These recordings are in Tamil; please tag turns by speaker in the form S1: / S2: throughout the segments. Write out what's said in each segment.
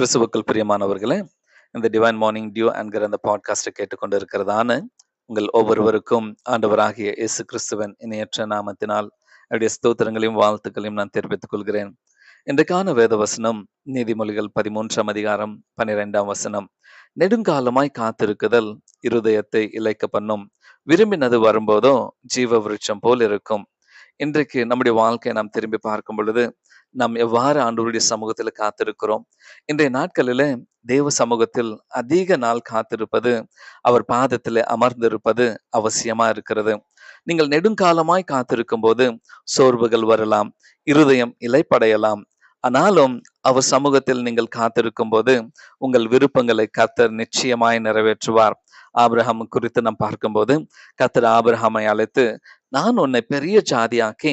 S1: கிறிஸ்துவுக்குள் பிரியமானவர்களே இந்த டிவைன் மார்னிங் டியூ என்கிற அந்த பாட்காஸ்டை கேட்டுக்கொண்டு இருக்கிறதான உங்கள் ஒவ்வொருவருக்கும் ஆண்டவராகிய இயேசு கிறிஸ்துவன் இணையற்ற நாமத்தினால் அவருடைய ஸ்தோத்திரங்களையும் வாழ்த்துக்களையும் நான் தெரிவித்துக் கொள்கிறேன். இன்றைக்கான வேத வசனம் நீதிமொழிகள் பதிமூன்றாம் அதிகாரம் பன்னிரெண்டாம் வசனம். நெடுங்காலமாய் காத்திருக்குதல் இருதயத்தை இழைக்க பண்ணும். விரும்பினது வரும்போதோ ஜீவ விருட்சம் போல் இருக்கும். இன்றைக்கு நம்முடைய வாழ்க்கையை நாம் திரும்பி பார்க்கும் பொழுது நாம் எவ்வாறு ஆண்டவருடைய சமூகத்தில் காத்திருக்கிறோம்? இன்றைய நாட்களில தேவ சமூகத்தில் அதிக நாள் காத்திருப்பது அவர் பாதத்தில் அமர்ந்திருப்பது அவசியமா இருக்கிறது. நீங்கள் நெடுங்காலமாய் காத்திருக்கும் போது சோர்வுகள் வரலாம் இருதயம் இலைப்படையலாம். ஆனாலும் அவர் சமூகத்தில் நீங்கள் காத்திருக்கும் போது உங்கள் விருப்பங்களை கத்தர் நிச்சயமாய் நிறைவேற்றுவார். ஆபிரஹாம் குறித்து நாம் பார்க்கும்போது கத்தர் ஆபிரஹாமை அழைத்து நான் உன்னை பெரிய ஜாதியாக்கி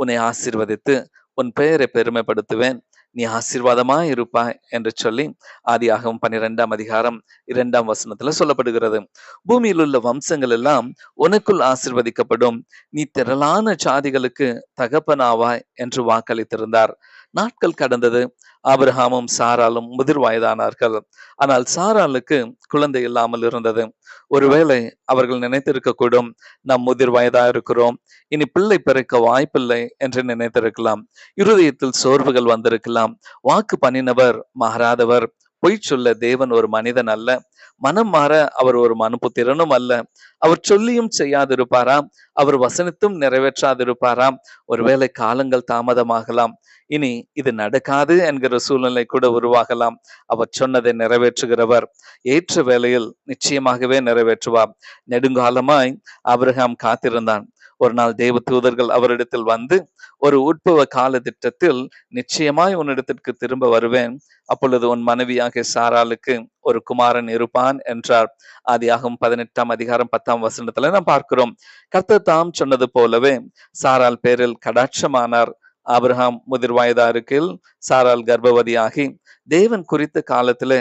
S1: உன்னை ஆசிர்வதித்து உன் பெயரை பெருமைப்படுத்துவேன். நீ ஆசீர்வாதமா இருப்பாய் என்று சொல்லி ஆதியாகவும் பன்னிரெண்டாம் அதிகாரம் இரண்டாம் வசனத்துல சொல்லப்படுகிறது. பூமியில் உள்ள வம்சங்கள் எல்லாம் உனக்குள் ஆசிர்வதிக்கப்படும். நீ திரளான சாதிகளுக்கு தகப்பனாவாய் என்று வாக்களித்திருந்தார். நாட்கள் கடந்தது. ஆபிரஹாமும் சாராலும் முதிர் வயதானார்கள் ஆனால் சாராலுக்கு குழந்தை இல்லாமல் இருந்தது. ஒருவேளை அவர்கள் நினைத்திருக்கக்கூடும் நாம் முதிர் வயதா இருக்கிறோம். இனி பிள்ளை பிறக்க வாய்ப்பில்லை என்று நினைத்திருக்கலாம். இருதயத்தில் சோர்வுகள் வந்திருக்கலாம். வாக்கு பண்ணினவர் மாறாதவர். பொய் சொல்ல தேவன் ஒரு மனிதன் அல்ல. மனம் மாற அவர் ஒரு மனுப்புத்திறனும் அல்ல. அவர் சொல்லியும் செய்யாதிருப்பாராம். அவர் வசனத்தும் நிறைவேற்றாதிருப்பாராம். ஒருவேளை காலங்கள் தாமதமாகலாம். இனி இது நடக்காது என்கிற சூழ்நிலை கூட உருவாகலாம். அவர் சொன்னதை நிறைவேற்றுகிறவர். ஏற்ற வேளையில் நிச்சயமாகவே நிறைவேற்றுவார். நெடுங்காலமாய் அப்ரஹாம் காத்திருந்தான். ஒரு நாள் தேவ தூதர்கள் அவரிடத்தில் வந்து ஒரு உட்பவ கால திட்டத்தில் நிச்சயமாய் உன்னிடத்திற்கு திரும்ப வருவேன். அப்பொழுது உன் மனைவியாக சாராளுக்கு ஒரு குமாரன் இருப்பான் என்றார். ஆதியாகும் பதினெட்டாம் அதிகாரம் பத்தாம் வசனத்துல நாம் பார்க்கிறோம். கர்த்தர் தாம் சொன்னது போலவே சாரால் பேரில் கடாட்சமானார். ஆபிரகாம் முதிர் வயதாருக்கில் சாரால் கர்ப்பவதியாகி தேவன் குறித்த காலத்துல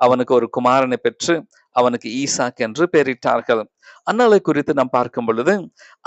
S1: அவனுக்கு ஒரு குமாரனை பெற்று அவனுக்கு ஈசாக் என்று பெயரிட்டார்கள். அன்னாலை குறித்து நாம் பார்க்கும் பொழுது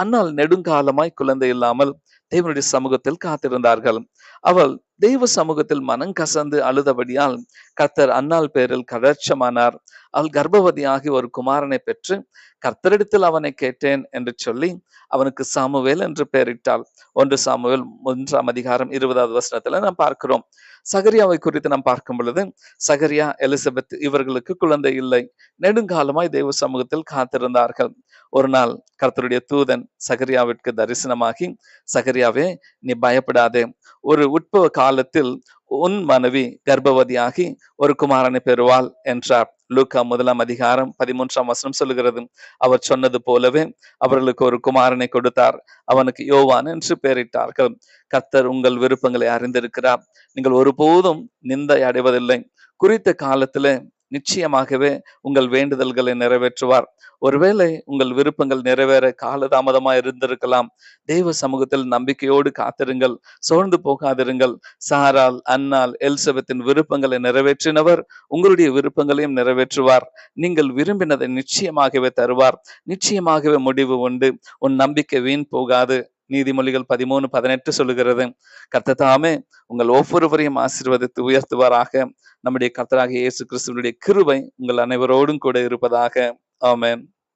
S1: அன்னால் நெடுங்காலமாய் குழந்தை இல்லாமல் தேவனுடைய சமூகத்தில் காத்திருந்தார்கள். அவள் தெய்வ சமூகத்தில் மனம் கசந்து அழுதபடியால் கர்த்தர் அன்னால் பேரில் கதர்ச்சமானார் அவள் கர்ப்பவதியாகி ஒரு குமாரனை பெற்று கர்த்தரிடத்தில் அவனை கேட்டேன் என்று சொல்லி அவனுக்கு சாமுவேல் என்று பெயரிட்டாள். ஒன்று சாமுவேல் ஒன்றாம் அதிகாரம் இருபதாவது வசனத்துல நாம் பார்க்கிறோம். சகரியாவை குறித்து நாம் பார்க்கும் பொழுது சகரியா எலிசபெத் இவர்களுக்கு குழந்தை இல்லை. நெடுங்காலமாய் தெய்வ சமூகத்தில் காத்திருந்தார்கள். ஒரு நாள் கர்த்தருடைய தூதன் சகரியாவிற்கு தரிசனமாகி சகரியாவே நீ பயப்படாதே. ஒரு உட்பவ காலத்தில் உன் மனைவி கர்ப்பவதியாகி ஒரு குமாரனை பெறுவாள் என்றார். லூக்கா முதலாம் அதிகாரம் பதிமூன்றாம் வசனம் சொல்லுகிறது. அவர் சொன்னது போலவே அவர்களுக்கு ஒரு குமாரனை கொடுத்தார். அவனுக்கு யோவான் என்று பெயரிட்டார்கள். கத்தர் உங்கள் விருப்பங்களை அறிந்திருக்கிறார். நீங்கள் ஒருபோதும் நிந்தை அடைவதில்லை. குறித்த காலத்துல நிச்சயமாகவே உங்கள் வேண்டுதல்களை நிறைவேற்றுவார். ஒருவேளை உங்கள் விருப்பங்கள் நிறைவேற காலதாமதமா இருந்திருக்கலாம். தெய்வ சமூகத்தில் நம்பிக்கையோடு காத்திருங்கள். சோர்ந்து போகாதிருங்கள். சாரால் அன்னால் எல்சபத்தின் விருப்பங்களை நிறைவேற்றினவர் உங்களுடைய விருப்பங்களையும் நிறைவேற்றுவார். நீங்கள் விரும்பினதை நிச்சயமாகவே தருவார். நிச்சயமாகவே முடிவு உண்டு. உன் நம்பிக்கை வீண் போகாது. நீதிமொழிகள் பதிமூணு பதினெட்டு சொல்லுகிறது. கர்த்தத்தாமே உங்கள் ஒவ்வொருவரையும் ஆசீர்வதித்து உயர்த்துவாராக. நம்முடைய கர்த்தராக இயேசு கிறிஸ்துவனுடைய கிருபை உங்கள் அனைவரோடும் கூட இருப்பதாக. ஆமேன்.